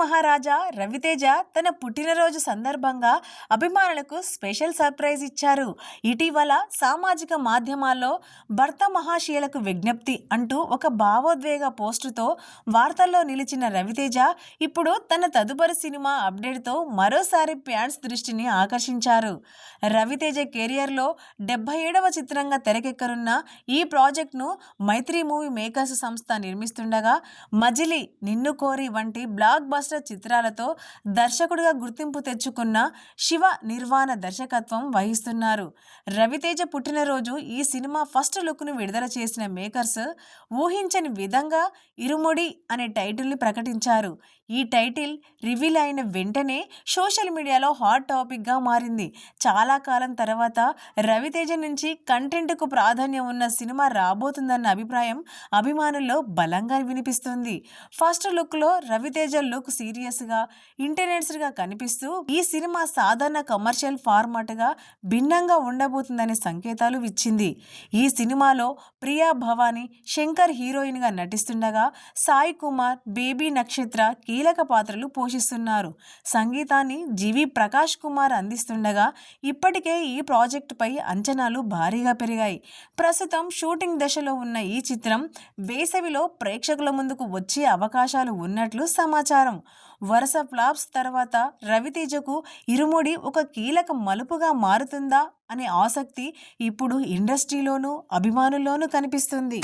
మహారాజా రవితేజ తన పుట్టినరోజు సందర్భంగా అభిమానులకు స్పెషల్ సర్ప్రైజ్ ఇచ్చారు. ఇటీవల సామాజిక మాధ్యమాల్లో భర్త మహాశీలకు విజ్ఞప్తి అంటూ ఒక భావోద్వేగ పోస్టుతో వార్తల్లో నిలిచిన రవితేజ ఇప్పుడు తన తదుపరి సినిమా అప్డేట్తో మరోసారి ఫ్యాన్స్ దృష్టిని ఆకర్షించారు. రవితేజ కెరియర్లో డెబ్బై ఏడవ చిత్రంగా తెరకెక్కనున్న ఈ ప్రాజెక్ట్ను మైత్రి మూవీ మేకర్స్ సంస్థ నిర్మిస్తుండగా మజిలీ నిన్ను కోరి వంటి బ్లాక్ బస్టర్ చిత్రాలతో దర్శకుడిగా గుర్తింపు తెచ్చుకున్న శివ నిర్వాణ దర్శకత్వం వహిస్తున్నారు. రవితేజ పుట్టినరోజు ఈ సినిమా ఫస్ట్ లుక్ను విడుదల చేసిన మేకర్స్ ఊహించని విధంగా ఇరుముడి అనే టైటిల్ని ప్రకటించారు. ఈ టైటిల్ రివీల్ అయిన వెంటనే సోషల్ మీడియాలో హాట్ టాపిక్గా మారింది. చాలా కాలం తర్వాత రవితేజ నుంచి కంటెంట్కు ప్రాధాన్యం ఉన్న సినిమా రాబోతుందన్న అభిప్రాయం అభిమానుల్లో బలంగా వినిపిస్తుంది. ఫస్ట్ లుక్లో రవితేజ లుక్ సీరియస్గా ఇంటెనెన్స్గా కనిపిస్తూ ఈ సినిమా సాధారణ కమర్షియల్ ఫార్మాట్గా భిన్నంగా ఉండబోతుందనే సంకేతాలు ఇచ్చింది. ఈ సినిమాలో ప్రియా భవానీ శంకర్ హీరోయిన్గా నటిస్తుండగా సాయి కుమార్ బేబీ నక్షత్ర కీలక పాత్రలు పోషిస్తున్నారు. సంగీతాన్ని జీవి ప్రకాష్ కుమార్ అందిస్తుండగా ఇప్పటికే ఈ ప్రాజెక్టుపై అంచనాలు భారీగా పెరిగాయి. ప్రస్తుతం షూటింగ్ దశలో ఉన్న ఈ చిత్రం వేసవిలో ప్రేక్షకుల ముందుకు వచ్చే అవకాశాలు ఉన్నట్లు సమాచారం. వరుస ఫ్లాప్స్ తర్వాత రవితేజకు ఇరుముడి ఒక కీలక మలుపుగా మారుతుందా అనే ఆసక్తి ఇప్పుడు ఇండస్ట్రీలోనూ అభిమానుల్లోనూ కనిపిస్తుంది.